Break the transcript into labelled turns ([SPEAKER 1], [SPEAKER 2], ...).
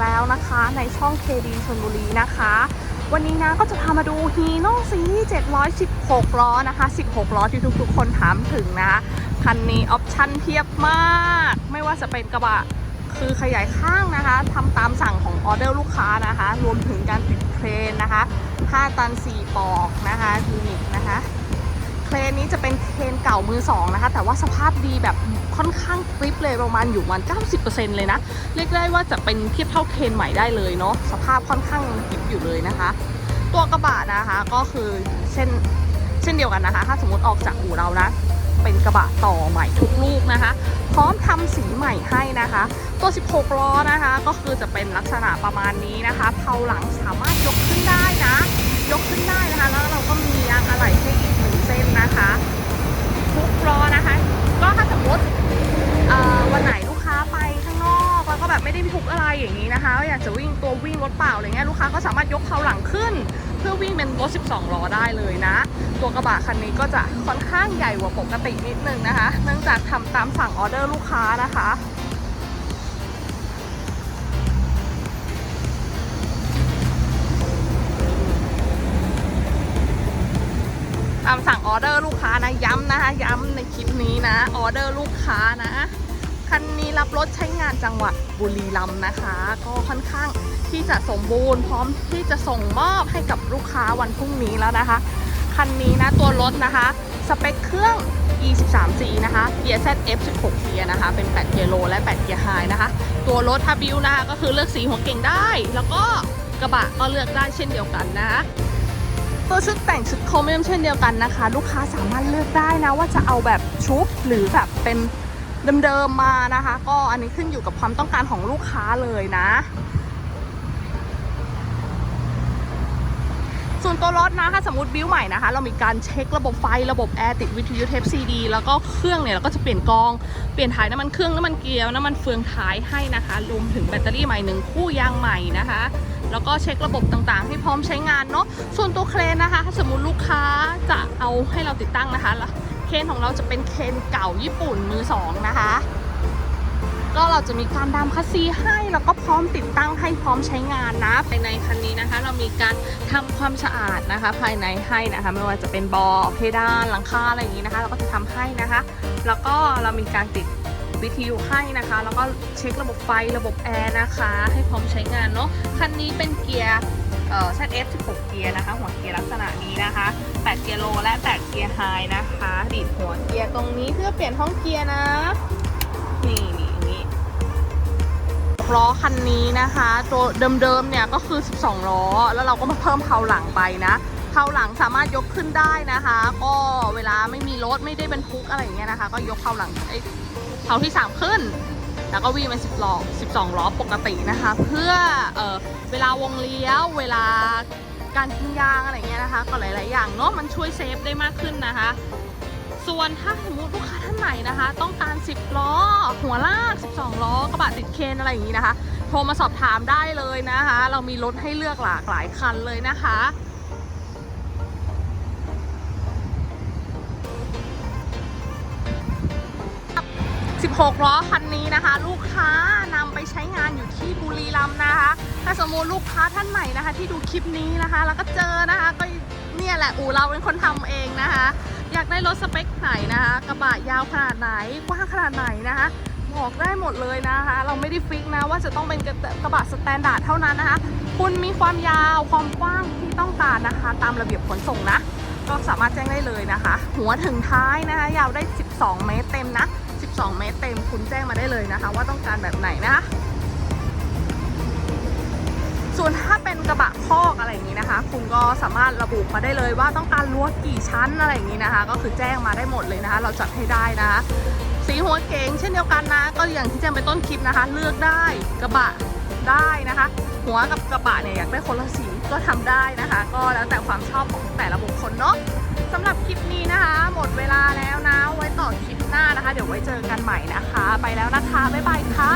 [SPEAKER 1] แล้วนะคะ ในช่อง KD ชลบุรีนะคะ วันนี้นะก็จะพามาดูฮีโน่ซีรีส์716 ล้อนะคะ 16 ล้อที่ทุกๆ คนถามถึงนะคันนี้ออปชั่นเพียบมาก ไม่ว่าจะเป็นกระบะคือขยายข้างนะคะทำตามสั่งของออเดอร์ลูกค้านะคะ รวมถึงการติดเครนนะคะ 5 ตัน 4 ปอกนะคะยูนิตนะคะ รนนี้จะเป็นเครนเก่ามือสองนะคะ แต่ว่าสภาพดีแบบค่อนข้างกริปเลยประมาณอยู่ประมัน 90%เลยนะ เรียกได้ว่าจะเป็นเทียบเท่าเครนใหม่ได้เลยเนาะสภาพค่อนข้างกริปอยู่เลยนะคะ ตัวกระบะนะคะก็คือเช่นเช่นเดียวกันนะคะ ถ้าสมมติออกจากอู่เรานะเป็นกระบะต่อใหม่ทุกลูกนะคะ พร้อมทำสีใหม่ให้นะคะ ตัว 16 ล้อนะคะ ก็คือจะเป็นลักษณะประมาณนี้นะคะเผาหลังสามารถยกขึ้น ไม่ได้ทุกอะไรอย่างนี้นะคะอยากจะวิ่งตัววิ่งรถเปล่าอะไรเงี้ยลูกค้าก็สามารถยกเผาหลังขึ้น เพื่อวิ่งเป็นรถ 12 ล้อได้เลยนะ ตัวกระบะคันนี้ก็จะค่อนข้างใหญ่กว่าปกตินิดนึงนะคะ เนื่องจากทำตามสั่งออเดอร์ลูกค้านะคะตามสั่งออเดอร์ลูกค้านะย้ำนะคะย้ำในคลิปนี้นะออเดอร์ลูกค้านะ คันนี้รับรถใช้งานจังหวัดบุรีรัมย์นะคะ ก็ค่อนข้างที่จะสมบูรณ์ พร้อมที่จะส่งมอบให้กับลูกค้าวันพรุ่งนี้แล้วนะคะ คันนี้นะตัวรถนะคะ สเปคเครื่อง E13G นะคะเกียร์ ZF 16เกียร์นะคะ เป็น8เกียร์โลและ8เกียร์ไฮนะคะ ตัวรถทาบิวนะคะก็คือเลือกสีหัวเก่งได้ แล้วก็กระบะก็เลือกได้เช่นเดียวกันนะคะตัวชุดแต่งชุดโครเมียมเช่นเดียวกันนะคะ ลูกค้าสามารถเลือกได้นะว่าจะเอาแบบชุบหรือแบบเป็น เดิมๆมานะคะ ก็อันนี้ขึ้นอยู่กับความต้องการของลูกค้าเลยนะ ส่วนตัวรถนะถ้าสมมติบิ้วใหม่นะคะ เรามีการเช็คระบบไฟระบบแอร์ติดวิทยุเทปซีดีแล้วก็เครื่องเนี่ยเราก็จะเปลี่ยนกองเปลี่ยนถ่ายน้ำมันเครื่องน้ำมันเกียร์น้ำมันเฟืองท้ายให้นะคะรวมถึงแบตเตอรี่ใหม่หนึ่งคู่ยางใหม่นะคะแล้วก็เช็คระบบต่างๆ ให้พร้อมใช้งานเนาะ ส่วนตัวเครนนะคะถ้าสมมติลูกค้าจะเอาให้เราติดตั้งนะคะแล้ว ครนของเราจะเป็นเครนเก่าญี่ปุ่นมือสองนะคะ ก็เราจะมีการดามคัสซีให้แล้วก็พร้อมติดตั้งให้พร้อมใช้งานนะภายในคันนี้นะคะ เรามีการทำความสะอาดนะคะ ภายในให้นะคะ ไม่ว่าจะเป็นบอเพดานหลังคาอะไรอย่างนี้นะคะ เราก็จะทำให้นะคะ แล้วก็เรามีการติดวิทยุให้นะคะ แล้วก็เช็คระบบไฟระบบแอร์นะคะ ให้พร้อมใช้งานเนาะคันนี้เป็นเกียร์ เอ่อ ZF 16 เกียร์นะคะ หัวเกียร์ลักษณะนี้นะคะ 8 เกียร์โลและ 8 เกียร์ไฮนะคะดีดหัวเกียร์ตรงนี้เพื่อเปลี่ยนห้องเกียร์นะ นี่นี่นี่ล้อคันนี้นะคะ ตัวเดิมๆเนี่ยก็คือ 12 ล้อ แล้วเราก็มาเพิ่มเพาหลังไปนะเพาหลังสามารถยกขึ้นได้นะคะ ก็เวลาไม่มีรถไม่ได้บรรทุกอะไรอย่างเงี้ยนะคะ ก็ยกเพาหลังไอ้เพาที่ 3 ขึ้น แล้วก็วิ่งเป็น10ล้อ12 ล้อปกตินะคะ เพื่อเออเวลาวงเลี้ยว เวลาการทิ้งยางอะไรเงี้ยนะคะ ก็หลาย ๆ อย่างเนาะมันช่วยเซฟได้มากขึ้นนะคะ ส่วนถ้าสมมติลูกค้าท่านไหนนะคะ ต้องการ 10 ล้อ หัวลาก 12 ล้อกระบะติดเคนอะไรอย่างนี้นะคะ โทรมาสอบถามได้เลยนะคะ เรามีรถให้เลือกหลากหลายคันเลยนะคะ 16ล้อคันนี้นะคะ ลูกค้านำไปใช้งานอยู่ที่บุรีรัมย์นะคะ ถ้าสมมติลูกค้าท่านไหนนะคะ ที่ดูคลิปนี้นะคะ แล้วก็เจอนะคะก็เนี่ยแหละอู่เราเป็นคนทำเองนะคะ อยากได้รถสเปคไหนนะคะ กระบะยาวขนาดไหนกว้างขนาดไหนนะคะบอกได้หมดเลยนะคะ เราไม่ได้ฟิกนะว่าจะต้องเป็นกระกระบะสแตนดาร์ดเท่านั้นนะคะ คุณมีความยาวความกว้างที่ต้องการนะคะ ตามระเบียบขนส่งนะ ก็สามารถแจ้งได้เลยนะคะ หัวถึงท้ายนะคะ ยาวได้ 12 เมตรเต็มนะ 2 เมตรเต็มคุณแจ้งมาได้เลยนะคะ ว่าต้องการแบบไหนนะคะส่วนถ้าเป็นกระบะคอกอะไรอย่างนี้นะคะ คุณก็สามารถระบุมาได้เลยว่าต้องการรั้วกี่ชั้นอะไรอย่างนี้นะคะ ก็คือแจ้งมาได้หมดเลยนะคะ เราจัดให้ได้นะคะสีหัวเก๋งเช่นเดียวกันนะ ก็อย่างที่แจ้งไปต้นคลิปนะคะ เลือกได้กระบะได้นะคะ หัวกับกระบะเนี่ยอยากได้คนละสีก็ทำได้นะคะ ก็แล้วแต่ความชอบของแต่ละบุคคลเนาะสำหรับคลิปนี้นะคะ หมดเวลาแล้วนะ ไว้ต่อคลิปหน้านะคะ เดี๋ยวไว้เจอกันใหม่นะคะ ไปแล้วนะคะ บ๊ายบายค่ะ